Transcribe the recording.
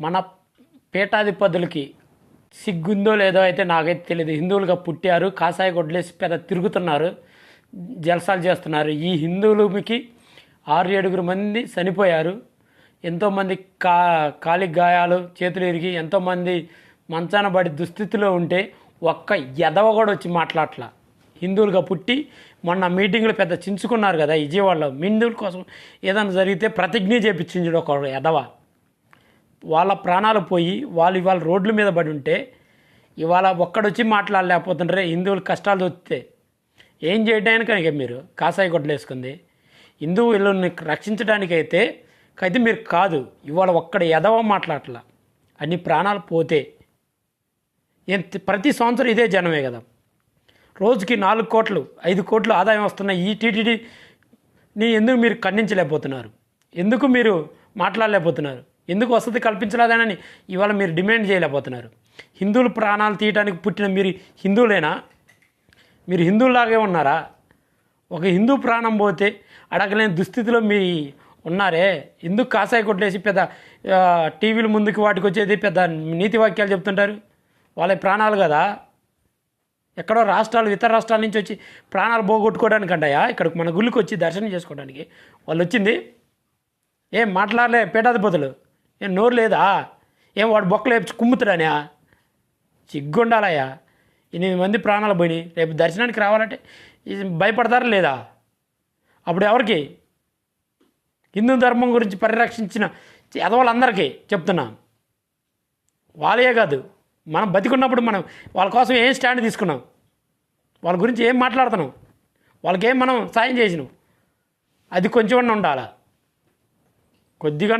మన పీఠాధిపతులకి సిగ్గుందో లేదో అయితే నాకైతే తెలియదు హిందువులుగా పుట్టారు కాషాయ గొడ్లేసి పెద్ద తిరుగుతున్నారు జలసాలు చేస్తున్నారు. ఈ హిందువులకి ఆరు ఏడుగురు మంది చనిపోయారు. ఎంతోమంది కా కాలి గాయాలు చేతులు ఇరిగి ఎంతోమంది మంచాన పడి దుస్థితిలో ఉంటే ఒక్క ఎదవ కూడా వచ్చి మాట్లాడట్లా. హిందువులుగా పుట్టి మొన్న మీటింగ్లో పెద్ద చించుకున్నారు కదా విజయవాడలో. హిందువుల కోసం ఏదైనా జరిగితే ప్రతిజ్ఞ చేపించింది ఒక ఎదవ వాళ్ళ ప్రాణాలు పోయి వాళ్ళు ఇవాళ రోడ్ల మీద పడి ఉంటే ఇవాళ ఒక్కడొచ్చి మాట్లాడలేకపోతుంటారే హిందువులు కష్టాలు వస్తే ఏం చేయడానికి ఇక మీరు? కాసాయి గొడ్డలేసుకుంది హిందువులను రక్షించడానికైతే అయితే మీరు కాదు ఇవాళ ఒక్కడ ఎదవ మాట్లాడట్లా. అన్ని ప్రాణాలు పోతే. ఎంత ప్రతి సంవత్సరం ఇదే జనమే కదా. రోజుకి నాలుగు కోట్లు ఐదు కోట్లు ఆదాయం వస్తున్న ఈ టీటీడీని ఎందుకు మీరు ఖండించలేకపోతున్నారు? ఎందుకు మీరు మాట్లాడలేకపోతున్నారు? ఎందుకు వసతి కల్పించలేదనని ఇవాళ మీరు డిమాండ్ చేయలేకపోతున్నారు. హిందువులు ప్రాణాలు తీయడానికి పుట్టిన మీరు హిందువులేనా? మీరు హిందువులాగే ఉన్నారా? ఒక హిందూ ప్రాణం పోతే అడగలేని దుస్థితిలో మీ ఉన్నారే? ఎందుకు కాసాయి కొట్టేసి పెద్ద టీవీల ముందుకు వాటికి వచ్చేది పెద్ద నీతి వాక్యాలు చెప్తుంటారు? వాళ్ళ ప్రాణాలు కదా. ఎక్కడో రాష్ట్రాలు ఇతర రాష్ట్రాల నుంచి వచ్చి ప్రాణాలు పోగొట్టుకోవడానికి అంటాయా ఇక్కడ మన గుళ్ళకి వచ్చి దర్శనం చేసుకోవడానికి. వాళ్ళు వచ్చింది? ఏం మాట్లాడలే పేటాధిపతులు ఏం నోరు లేదా? ఏం వాడు బొక్కలు వేపించి కుమ్ముతాడనా సిగ్గుండాలయ్యా ఎనిమిది మంది ప్రాణాలు పోయినాయి. రేపు దర్శనానికి రావాలంటే భయపడతారా లేదా? అప్పుడు ఎవరికి? హిందూ ధర్మం గురించి పరిరక్షించిన ఎదవాళ్ళందరికీ చెప్తున్నా. వాళ్ళే కాదు. మనం బతికున్నప్పుడు మనం వాళ్ళ కోసం ఏం స్టాండ్ తీసుకున్నాం? వాళ్ళ గురించి ఏం మాట్లాడుతున్నాం? వాళ్ళకేం మనం సాయం చేసినాం? అది కొంచెం ఉండాలా? కొద్దిగా